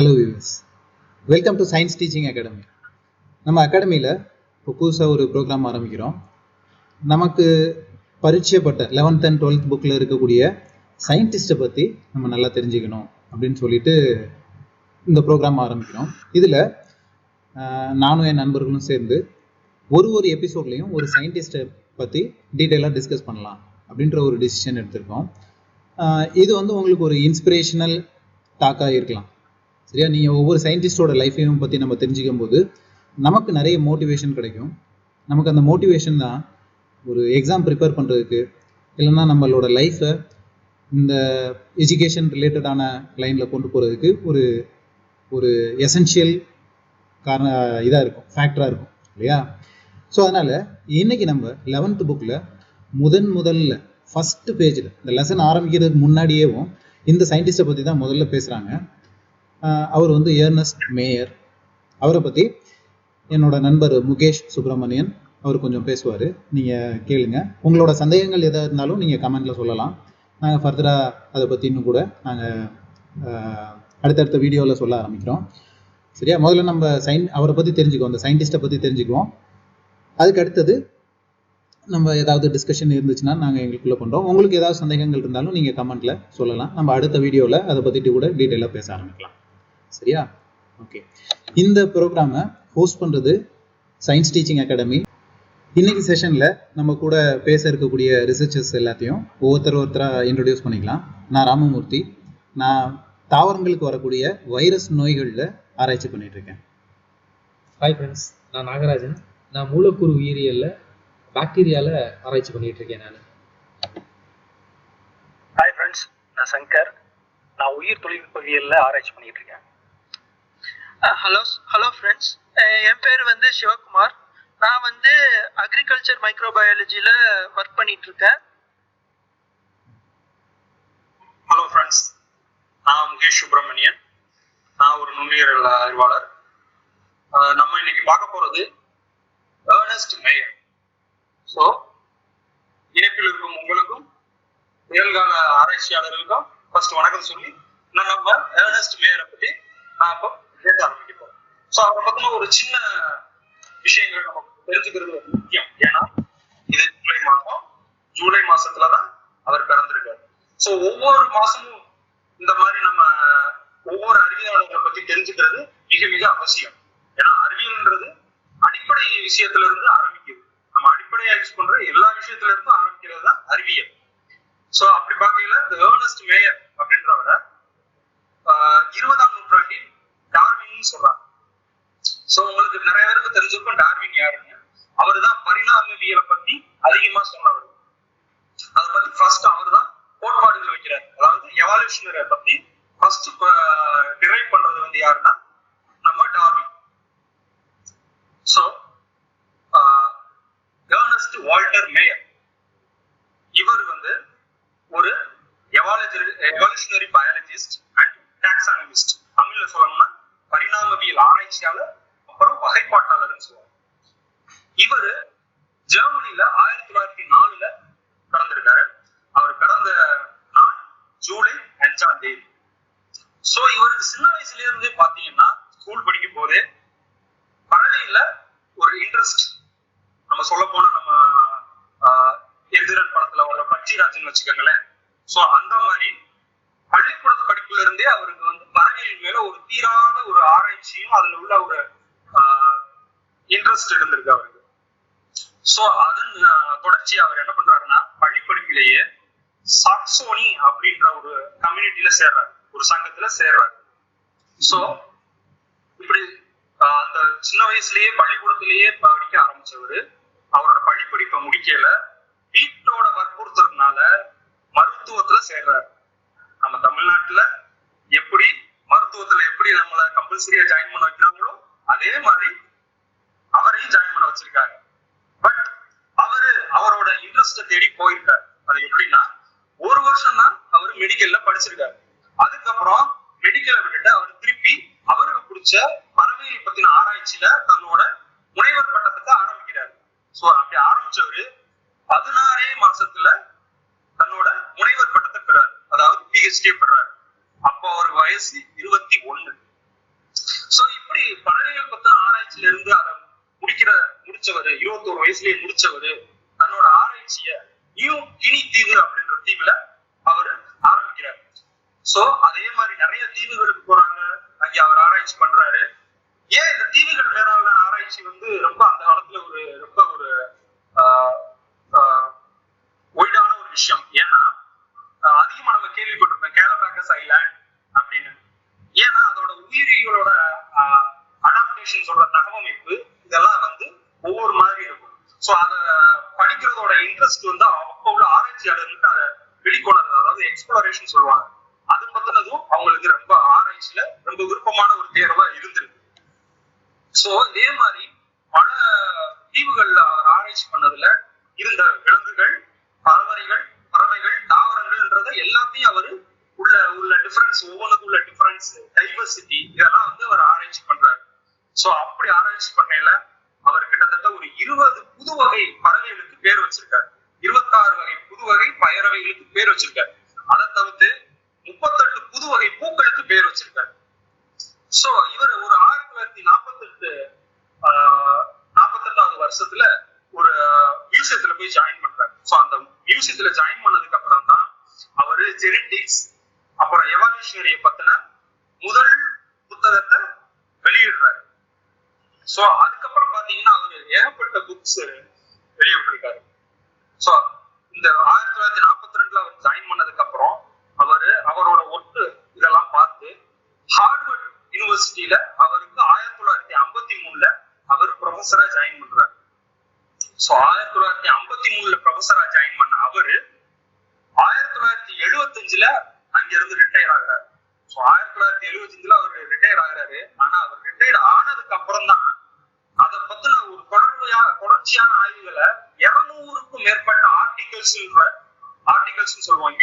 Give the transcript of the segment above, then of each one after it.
Hello viewers welcome to science teaching academy நம்ம அகாடமியில் இப்போ புதுசாக ஒரு ப்ரோக்ராம் ஆரம்பிக்கிறோம். நமக்கு பரிச்சயப்பட்ட லெவன்த் அண்ட் டுவெல்த் புக்கில் இருக்கக்கூடிய சயின்டிஸ்ட்டை பற்றி நம்ம நல்லா தெரிஞ்சுக்கணும் அப்படின்னு சொல்லிட்டு இந்த ப்ரோக்ராம் ஆரம்பிக்கிறோம். இதில் நானும் என் நண்பர்களும் சேர்ந்து ஒரு ஒரு எபிசோட்லேயும் ஒரு சயின்டிஸ்ட்டை பற்றி டீட்டெயிலாக டிஸ்கஸ் பண்ணலாம் அப்படின்ற ஒரு டிசிஷன் எடுத்திருக்கோம். இது வந்து உங்களுக்கு ஒரு இன்ஸ்பிரேஷனல் டாக்காக இருக்கலாம். சரியா? நீங்கள் ஒவ்வொரு சயின்டிஸ்டோட லைஃப்பையும் பற்றி நம்ம தெரிஞ்சுக்கும் போது நமக்கு நிறைய மோட்டிவேஷன் கிடைக்கும். நமக்கு அந்த மோட்டிவேஷன் தான் ஒரு எக்ஸாம் ப்ரிப்பேர் பண்ணுறதுக்கு இல்லைன்னா நம்மளோட லைஃப்பை இந்த எஜுகேஷன் ரிலேட்டடான லைனில் கொண்டு போகிறதுக்கு ஒரு ஒரு எசென்ஷியல் காரண இதாக இருக்கும் ஃபேக்டராக இருக்கும் இல்லையா? ஸோ அதனால் இன்றைக்கி நம்ம லெவன்த்து புக்கில் முதன் முதல்ல ஃபஸ்ட்டு பேஜில் இந்த லெசன் ஆரம்பிக்கிறதுக்கு முன்னாடியேவும் இந்த சயின்டிஸ்ட்டை பற்றி தான் முதல்ல பேசுகிறாங்க அவர் வந்து ஏர்னஸ்ட் மேயர். அவரை பற்றி என்னோட நண்பர் முகேஷ் சுப்பிரமணியன் அவர் கொஞ்சம் பேசுவார். நீங்கள் கேளுங்க. உங்களோட சந்தேகங்கள் எதாக இருந்தாலும் நீங்கள் கமெண்ட்டில் சொல்லலாம். நாங்கள் ஃபர்தராக அதை பற்றி இன்னும் கூட நாங்கள் அடுத்தடுத்த வீடியோவில் சொல்ல ஆரம்பிக்கிறோம். சரியா? முதல்ல நம்ம சயின் அவரை பற்றி தெரிஞ்சுக்குவோம். அந்த சயின்டிஸ்ட்டை பற்றி தெரிஞ்சுக்குவோம். அதுக்கு அடுத்தது நம்ம ஏதாவது டிஸ்கஷன் இருந்துச்சுன்னா நாங்கள் எங்களுக்குள்ளே பண்ணுறோம் உங்களுக்கு ஏதாவது சந்தேகங்கள் இருந்தாலும் நீங்கள் கமெண்ட்டில் சொல்லலாம். நம்ம அடுத்த வீடியோவில் அதை பற்றிட்டு கூட டீட்டெயிலாக பேச ஆரம்பிக்கலாம். சரியா? ஓகே இந்த ப்ரோக்ராமை ஹோஸ்ட் பண்ணுறது சயின்ஸ் டீச்சிங் அகாடமி இன்னைக்கு செஷனில் நம்ம கூட பேச இருக்கக்கூடிய ரிசர்ச்சர்ஸ் எல்லாத்தையும் ஒவ்வொருத்தர் ஒருத்தராக இன்ட்ரடியூஸ் பண்ணிக்கலாம். நான் ராமமூர்த்தி. நான் தாவரங்களுக்கு வரக்கூடிய வைரஸ் நோய்களில் ஆராய்ச்சி பண்ணிட்டு இருக்கேன். ஹாய் ஃப்ரெண்ட்ஸ் நான் நாகராஜன். நான் மூலக்கூறு உயிரியல்ல பாக்டீரியால ஆராய்ச்சி பண்ணிட்டு இருக்கேன் நான். ஹாய் ஃப்ரெண்ட்ஸ் நான் சங்கர். நான் உயிர் தொழில்நுட்பவியல்ல ஆராய்ச்சி பண்ணிட்டு இருக்கேன். ஹலோ ஹலோ ஃப்ரெண்ட்ஸ் என் பேர் வந்து சிவகுமார். நான் வந்து அக்ரிகல்ச்சர் மைக்ரோபயாலஜியில் ஒர்க் பண்ணிட்டு இருக்கேன் ஹலோ ஃப்ரெண்ட்ஸ் நான் முகேஷ் சுப்பிரமணியன். நான் ஒரு நுண்ணுயிரல் அறிவாளர். நம்ம இன்னைக்கு பார்க்க போறது ஏர்னஸ்ட் மேயர் ஸோ இணைப்பில் இருக்கும் உங்களுக்கும் நிகழ்கால ஆராய்ச்சியாளர்களுக்கும் ஃபர்ஸ்ட் வணக்கம் சொல்லி நான் நம்ம ஏர்னஸ்ட் மேயரை பத்தி நான் இப்போ பேச ஆரம்பிக்கப்போம் ஸோ பத்தின ஒரு சின்ன விஷயங்கள் நம்ம தெரிஞ்சுக்கிறது ரொம்ப முக்கியம். ஏன்னா இது ஜூலை மாதம். ஜூலை மாசத்துலதான் அவர் பிறந்திருக்காரு. ஸோ ஒவ்வொரு மாசமும் இந்த மாதிரி நம்ம ஒவ்வொரு அறிவியலாளர்களை பத்தி தெரிஞ்சுக்கிறது மிக மிக அவசியம். ஏன்னா அறிவியல்ன்றது அடிப்படை விஷயத்துல இருந்து ஆரம்பிக்குது. நம்ம அடிப்படையா யூஸ் பண்ற எல்லா விஷயத்துல இருந்தும் ஆரம்பிக்கிறது தான் அறிவியல். சோ அப்படி பார்க்கையில இந்த ஏர்னஸ்ட் மேயர் அப்படின்றவரை ஆஹ் இருபதாம் நூற்றாண்டின் டார்வின் சொல்றாங்க. சோ உங்களுக்கு நிறைய பேருக்கு தெரிஞ்சிருக்கும் டார்வின் யாருன்னு. அவர் தான் பரிணாமவியலை பத்தி அதிகமா சொன்னவர். அதை பத்தி ஃபர்ஸ்ட் அவர் தான் கோட்பாடுகள் வைக்கிறார். அதாவது எவால்யூஷனரை பத்தி ஃபர்ஸ்ட் டிரைவ் பண்றது வந்து யாருன்னா நம்ம Darwin. So Ernst Walter Mayr இவர் வந்து ஒரு எவாலஜி எவால்யூஷனரி பயாலஜிஸ்ட் அண்ட் டாக்ஸானமிஸ்ட் தமிழ்ல சொல்லணும்னா பரிணாமவியல் ஆராய்ச்சியாளர் அப்புறம் வகைப்பாட்டாளர்னு சொல்லுவாங்க இவர் ஜெர்மனில ஆயிரத்தி தொள்ளாயிரத்தி நாலுல பிறந்திருக்காரு அவர் பிறந்த நாள் ஜூலை அஞ்சாம் தேதி சோ இவருக்கு சின்ன வயசுல இருந்தே பாத்தீங்கன்னா ஸ்கூல் படிக்கும் போதே பறவையில ஒரு இன்ட்ரெஸ்ட் நம்ம சொல்ல போனா நம்ம ஆஹ், எந்திரன் படத்துல வர்ற வச்சுக்கோங்களேன். சோ அந்த மாதிரி பள்ளிக்கூட படிப்புல இருந்தே அவருக்கு வந்து பறவைகள் மேல ஒரு தீராத ஒரு ஆராய்ச்சியும் அதுல உள்ள ஒரு இன்ட்ரெஸ்ட் இருந்திருக்கு அவருக்கு. சோ அதன் தொடர்ச்சி அவர் என்ன பண்றாருன்னா பள்ளி படிப்பிலேயே சாக்சோனி அப்படின்ற ஒரு கம்யூனிட்டியில சேர்றாரு. ஒரு சங்கத்துல சேர்றாரு. சோ இப்படி அந்த சின்ன வயசுலயே பள்ளிக்கூடத்திலேயே படிக்க ஆரம்பிச்சவரு அவரோட பள்ளிப்படிப்பை முடிக்கல வீட்டோட வற்புறுத்துறதுனால மருத்துவத்துல சேர்றாரு. நம்ம தமிழ்நாட்டுல எப்படி மருத்துவத்துல எப்படி நம்மள கம்பல்சரியா ஜாயின் பண்ண வைக்கிறாங்களோ அதே மாதிரி அவரையும் ஜாயின் பண்ண வச்சிருக்காரு. பட் அவரு அவரோட இன்ட்ரெஸ்ட தேடி போயிருக்காரு. அது எப்படின்னா ஒரு வருஷம் தான் அவர் மெடிக்கல்ல படிச்சிருக்காரு. அதுக்கப்புறம் மெடிக்கலை விட்டுட்டு அவர் திருப்பி அவருக்கு பிடிச்ச பறவைகள் பத்தின ஆராய்ச்சியில தன்னோட முனைவர் பட்டத்துக்கு ஆரம்பிக்கிறாரு. சோ அப்படி ஆரம்பிச்சவரு பதினாறே மாசத்துல தன்னோட முனைவர் பட்டத்தை பெறாரு. அதாவது பிஹெச்டி பெறாரு. அப்போ அவர் வயசு இருபத்தி ஒண்ணு. ஆராய்ச்சியில இருந்து அதை முடிக்கிற முடிச்சவரு இருபத்தோரு வயசுலயே முடிச்சவரு தன்னோட ஆராய்ச்சிய நியூ கினி தீவு அப்படின்ற தீவுல அவரு ஆரம்பிக்கிறாரு. சோ அதே மாதிரி நிறைய தீவுகளுக்கு போறாங்க. அங்க அவர் ஆராய்ச்சி பண்றாரு. ஏன் இந்த தீவுகள் மேலான ஆராய்ச்சி வந்து ரொம்ப அந்த காலத்துல ஒரு ரொம்ப ஒரு ஆஹ் ஒரு விஷயம் ஏன்னா ஆஹ் அதிகமா நம்ம கேள்விப்பட்டிருப்போம் கேலபேக்கஸ் ஐலாண்ட் அப்படின்னு. ஏன்னா அதோட உயிரிகளோட அடாப்டேஷன் சொல்ற தகவமைப்பு இதெல்லாம் வந்து ஒவ்வொரு மாதிரி இருக்கும். ஸோ அதை படிக்கிறதோட இன்ட்ரெஸ்ட் வந்து அப்போ உள்ள ஆராய்ச்சியாளர்களுக்கு அதை வெளிக்கொணர்றது அதாவது எக்ஸ்ப்ளோரேஷன் சொல்லுவாங்க. அது பத்தினதும் அவங்களுக்கு ரொம்ப ஆராய்ச்சியில ரொம்ப விருப்பமான ஒரு தேர்வா இருந்திருக்கு. ஸோ இதே மாதிரி பல தீவுகள்ல அவர் ஆராய்ச்சி பண்ணதுல இருந்த விலங்கு பறவைகள் பறவைகள் தாவரங்கள்ன்றத எல்லாத்தையும் அவர் உள்ள உள்ள டிஃபரன்ஸ் ஒவ்வொன்றுக்கும் உள்ள டிஃபரன்ஸ் டைவர்சிட்டி இதெல்லாம் வந்து அவர் ஆராய்ச்சி பண்றாரு. ஸோ அப்படி ஆராய்ச்சி பண்ணையில அவர் கிட்டத்தட்ட ஒரு இருபது புது வகை பறவைகளுக்கு பேர் வச்சிருக்காரு. இருபத்தாறு வகை புது வகை பறவைகளுக்கு பேர் வச்சிருக்காரு. அதை தவிர்த்து முப்பத்தெட்டு புது வகை பூக்களுக்கு பேர் வச்சிருக்காரு. சோ இவர் ஒரு ஆயிரத்தி தொள்ளாயிரத்தி நாற்பத்தி எட்டு நாற்பத்தெட்டாவது வருஷத்துல ஒரு மியூசியத்துல போய் ஜாயின் பண்றாரு. சோ அந்த மியூசியத்துல ஜாயின் பண்ணதுக்கு அப்புறம் தான் அவரு ஜெனட்டிக்ஸ் அப்புறம் எவால்யூஷனரிய பத்தின முதல் புத்தகத்தை வெளியிடுறாரு சோ அதுக்கப்புறம் பாத்தீங்கன்னா அவரு ஏகப்பட்ட புக்ஸ் வெளியிட்டிருக்காரு சோ இந்த ஆயிரத்தி தொள்ளாயிரத்தி நாற்பத்தி ரெண்டுல அவர் ஜாயின் பண்ணதுக்கு அப்புறம் அவரு அவரோட ஒட்டு இதெல்லாம் பார்த்து ஹார்வர்ட் யூனிவர்சிட்டியில அவருக்கு ஆயிரத்தி தொள்ளாயிரத்தி ஐம்பத்தி மூணுல அவர் ப்ரொஃபஸரா ஜாயின் பண்றாரு சோ ஆயிரத்தி தொள்ளாயிரத்தி ஐம்பத்தி மூணுல ப்ரொஃபஸரா ஜாயின் பண்ண அவரு ஆயிரத்தி தொள்ளாயிரத்தி எழுபத்தஞ்சுல அங்க இருந்து ரிட்டையர் ஆகுறாரு சோ ஆயிரத்தி தொள்ளாயிரத்தி எழுபத்தஞ்சுல அவர் ரிட்டையர் ஆகுறாரு ஆனா அவர் ரிட்டையர் ஆனதுக்கு அப்புறம் தான் அதை பத்தின ஒரு தொடர்புயா தொடர்ச்சியான ஆய்வுகளை இருநூறுக்கும் மேற்பட்ட ஆர்டிகல்ஸ்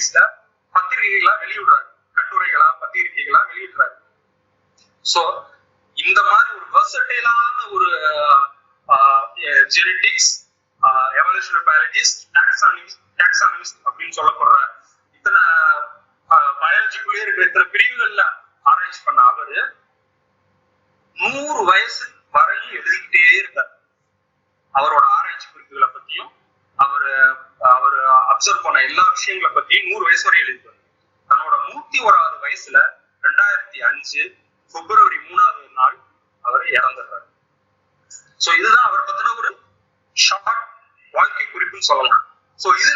ஆர்டிகல்ஸ் பத்திரிகைகளா வெளியிடுறாரு. கட்டுரைகளா பத்திரிகைகளா வெளியிடுறாரு. சோ இந்த மாதிரி ஒரு வெர்சடைலான ஒரு genetics evolutionary biologist taxonomist taxonomist அப்படின்னு சொல்லப்படுற இத்தனை பயாலஜிக்குள்ளே இருக்கிற இத்தனை பிரிவுகள்ல ஆராய்ச்சி பண்ண அவரு நூறு வயசு வரையும் எழுதிக்கிட்டே இருக்காரு. அவரோட ஆராய்ச்சி குறிப்புகளை பத்தியும் அவர் அவர் அப்சர்வ் பண்ண எல்லா விஷயங்களை பத்தியும் நூறு வயசு வரை எழுதிப்பார். தன்னோட நூத்தி ஓராவது வயசுல ரெண்டாயிரத்தி அஞ்சு பிப்ரவரி மூணாவது நாள் அவர் இறந்துடுறாரு. சோ இதுதான் அவர் பத்தின ஒரு ஷார்ட் வாழ்க்கை குறிப்புன்னு சொல்லலாம். சோ இது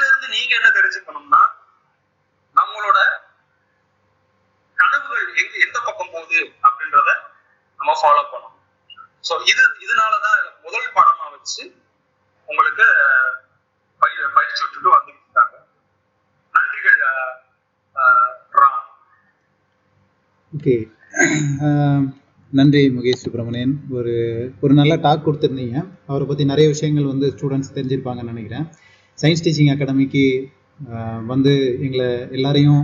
ஓகே. நன்றி முகேஷ் சுப்பிரமணியன். ஒரு ஒரு நல்ல டாக் கொடுத்துருந்தீங்க. அவரை பற்றி நிறைய விஷயங்கள் வந்து ஸ்டூடெண்ட்ஸ் தெரிஞ்சிருப்பாங்கன்னு நினைக்கிறேன். சயின்ஸ் டீச்சிங் அகாடமிக்கு வந்து எங்களை எல்லாரையும்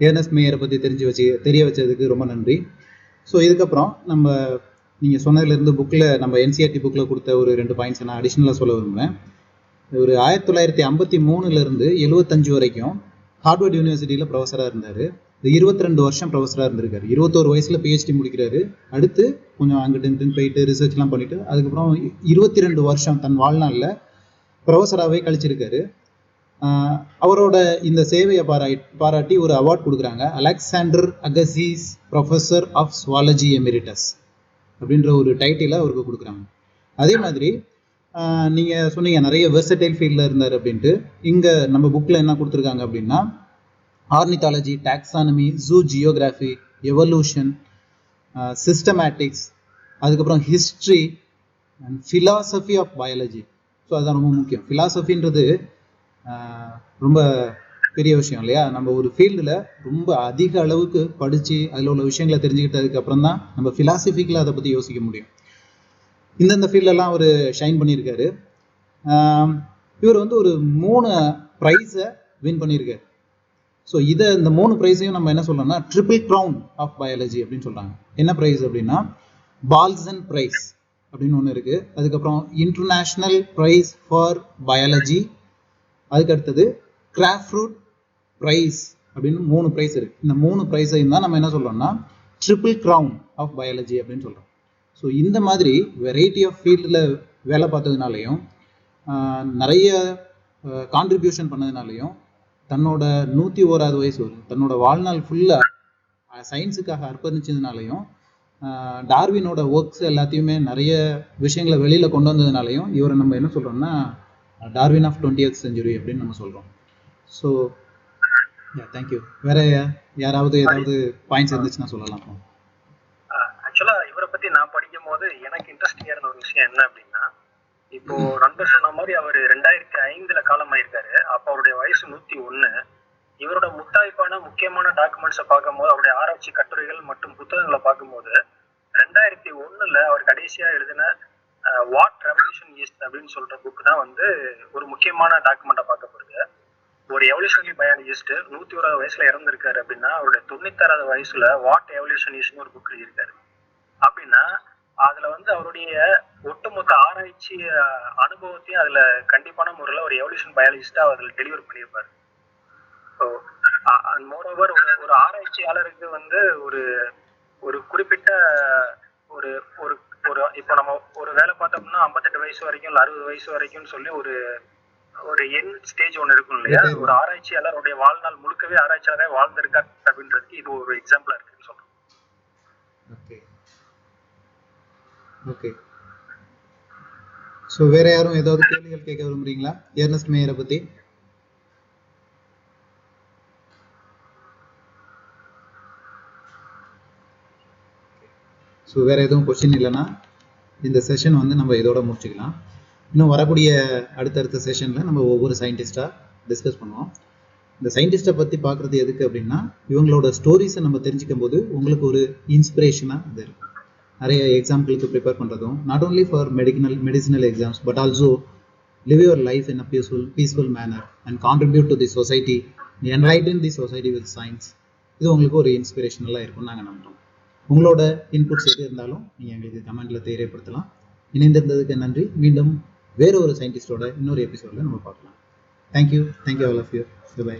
ஏர்னஸ் மேயரை பற்றி தெரிஞ்சு வச்சு தெரிய வச்சதுக்கு ரொம்ப நன்றி. ஸோ இதுக்கப்புறம் நம்ம நீங்கள் சொன்னதுலேருந்து புக்கில் நம்ம என்சிஆர்டி புக்கில் கொடுத்த ஒரு ரெண்டு பாயிண்ட்ஸ் நான் அடிஷ்னலாக சொல்ல விரும்புகிறேன் ஒரு ஆயிரத்தி தொள்ளாயிரத்தி ஐம்பத்தி மூணுலேருந்து எழுபத்தஞ்சு வரைக்கும் ஹார்வர்ட் யூனிவர்சிட்டியில் ப்ரொஃபஸராக இருந்தார். இருபத்தி ரெண்டு வருஷம் ப்ரொஃபஸராக இருந்திருக்காரு. இருபத்தோரு வயசில் பிஹெச்டி முடிக்கிறாரு. அடுத்து கொஞ்சம் அங்கிட்டு இங்கிட்டு போயிட்டு ரிசர்ச்லாம் பண்ணிட்டு அதுக்கப்புறம் இருபத்தி ரெண்டு வருஷம் தன் வாழ்நாளில் ப்ரொஃபஸராகவே கழிச்சிருக்காரு. அவரோட இந்த சேவையை பாராட்டி பாராட்டி ஒரு அவார்ட் கொடுக்குறாங்க. Alexander Agassiz professor of zoology emeritus அப்படின்ற ஒரு டைட்டிலை அவருக்கு கொடுக்குறாங்க. அதே மாதிரி நீங்கள் சொன்னீங்க நிறைய வெர்சடைல் ஃபீல்டில் இருந்தார் அப்படின்ட்டு. இங்கே நம்ம புக்கில் என்ன கொடுத்துருக்காங்க அப்படின்னா ornithology taxonomy zoogeography evolution systematics அதுக்கப்புறம் history and philosophy of biology. So அதுதான் ரொம்ப முக்கியம். ஃபிலாசபின்றது ரொம்ப பெரிய விஷயம் இல்லையா? நம்ம ஒரு ஃபீல்டில் ரொம்ப அதிக அளவுக்கு படித்து அதில் உள்ள விஷயங்களை தெரிஞ்சுக்கிட்டதுக்கு அப்புறம் தான் நம்ம ஃபிலாசபிக்கில் அதை பற்றி யோசிக்க முடியும். இந்தந்த ஃபீல்டெல்லாம் அவர் ஷைன் பண்ணியிருக்காரு. இவர் வந்து ஒரு மூணு ப்ரைஸை வின் பண்ணியிருக்காரு. ஸோ இதை இந்த மூணு ப்ரைஸையும் நம்ம என்ன சொல்லணும்னா ட்ரிபிள் க்ரௌன் ஆஃப் பயாலஜி அப்படின்னு சொல்கிறாங்க என்ன ப்ரைஸ் அப்படின்னா பால்சன் ப்ரைஸ் அப்படின்னு ஒன்று இருக்குது அதுக்கப்புறம் இன்டர்நேஷ்னல் ப்ரைஸ் ஃபார் பயாலஜி அதுக்கு அடுத்தது கிராஃப்ரூட் ப்ரைஸ் அப்படின்னு மூணு ப்ரைஸ் இருக்குது இந்த மூணு ப்ரைஸையும் தான் நம்ம என்ன சொல்கிறோம்னா ட்ரிபிள் க்ரௌன் ஆஃப் பயாலஜி அப்படின்னு சொல்கிறோம் ஸோ இந்த மாதிரி வெரைட்டி ஆஃப் ஃபீல்டில் வேலை பார்த்ததுனாலையும் நிறைய கான்ட்ரிபியூஷன் பண்ணதுனாலையும் தன்னோட நூற்றி ஓராவது வயசு வரும். தன்னோட வாழ்நாள் ஃபுல்லாக சயின்ஸுக்காக அர்ப்பணிச்சதுனாலையும் டார்வினோட ஒர்க்ஸ் எல்லாத்தையுமே நிறைய விஷயங்களை வெளியில் கொண்டு வந்ததுனாலையும் இவரை நம்ம என்ன சொல்கிறோம்னா டார்வின் ஆஃப் டுவெண்ட்டி செஞ்சுரி அப்படின்னு நம்ம சொல்கிறோம் ஸோ தேங்க்யூ வேற யாராவது ஏதாவது பாயிண்ட்ஸ் இருந்துச்சுன்னா சொல்லலாம். ஆக்சுவலா இவரை பத்தி நான் படிக்கும் போது எனக்கு இன்ட்ரெஸ்டிங்காக இருந்த ஒரு விஷயம் என்ன அப்படின்னா இப்போ நண்பர் சொன்ன மாதிரி அவர் ரெண்டாயிரத்தி ஐந்துல காலமாயிருக்காரு. அப்ப அவருடைய வயசு நூத்தி ஒண்ணு இவரோட முத்தாய்ப்பான முக்கியமான டாக்குமெண்ட்ஸை பார்க்கும்போது அவருடைய ஆராய்ச்சி கட்டுரைகள் மற்றும் புத்தகங்களை பார்க்கும்போது ரெண்டாயிரத்தி ஒண்ணுல அவர் கடைசியா எழுதின வாட் ரெவல்யூஷன் ஈஸ்ட் அப்படின்னு சொல்ற புக் தான் வந்து ஒரு முக்கியமான டாக்குமெண்டா பார்க்கப்படுது ஒரு எவல்யூஷனரி பயாலஜிஸ்ட் நூத்தி ஓராவது வயசுல இறந்திருக்காரு அப்படின்னா அவருடைய தொண்ணூத்தாறாவது வயசுல வாட் எவல்யூஷன் ஈஸ்ட்னு ஒரு புக் எழுதியிருக்காரு. அப்படின்னா அதுல வந்து அவருடைய ஒட்டுமொத்த ஆராய்ச்சி அனுபவத்தையும் அதுல கண்டிப்பான முறையில ஒரு எவல்யூஷன் பயாலஜிஸ்டா அதுல டெலிவர் பண்ணியிருப்பாரு. ஸோ மோரோவர் ஒரு ஒரு ஆராய்ச்சியாளருக்கு வந்து ஒரு ஒரு குறிப்பிட்ட ஒரு ஒரு ஒரு இப்போ நம்ம ஒரு வேலை பார்த்தோம்னா ஐம்பத்தெட்டு வயசு வரைக்கும் இல்லை அறுபது வயசு வரைக்கும் சொல்லி ஒரு ஒரு என் ஸ்டேஜ் ஒன்று இருக்கும் இல்லையா? ஒரு ஆராய்ச்சியாளருடைய வாழ்நாள் முழுக்கவே ஆராய்ச்சியாளரே வாழ்ந்திருக்கார் அப்படின்றதுக்கு இது ஒரு எக்ஸாம்பிளா இருக்குன்னு சொல்றேன் ஓகே ஓகே ஸோ வேற யாரும் ஏதாவது கேள்விகள் கேட்க விரும்புறீங்களா? ஏர்னஸ்ட் மேயரை பத்தி. ஸோ வேற எதுவும் கொஸ்டின் இல்லைன்னா இந்த செஷன் வந்து நம்ம இதோட முடிச்சுக்கலாம். இன்னும் வரக்கூடிய அடுத்தடுத்த செஷனில் நம்ம ஒவ்வொரு சயின்டிஸ்டாக டிஸ்கஸ் பண்ணுவோம். இந்த சயின்டிஸ்ட்டை பற்றி பார்க்குறது எதுக்கு அப்படின்னா இவங்களோட ஸ்டோரிஸை நம்ம தெரிஞ்சுக்கும் போது உங்களுக்கு ஒரு இன்ஸ்பிரேஷனாக இது இருக்கும். நிறைய எக்ஸாம்பிளுக்கு ப்ரிப்பேர் பண்ணுறதும் not only for medical medicinal exams but also live your life in a peaceful peaceful manner and contribute to the society enlighten the society with science இது உங்களுக்கு ஒரு இன்ஸ்பிரேஷனலாக இருக்கும்னு நாங்கள் நம்புகிறோம் உங்களோட இன்புட்ஸ் எது இருந்தாலும் நீங்கள் எங்களுக்கு கமெண்ட்டில் தெரியப்படுத்தலாம். இணைந்திருந்ததுக்கு நன்றி. மீண்டும் வேற ஒரு சயின்டிஸ்டோட இன்னொரு எபிசோடில் நம்ம பார்க்கலாம். Thank you thank you all of you bye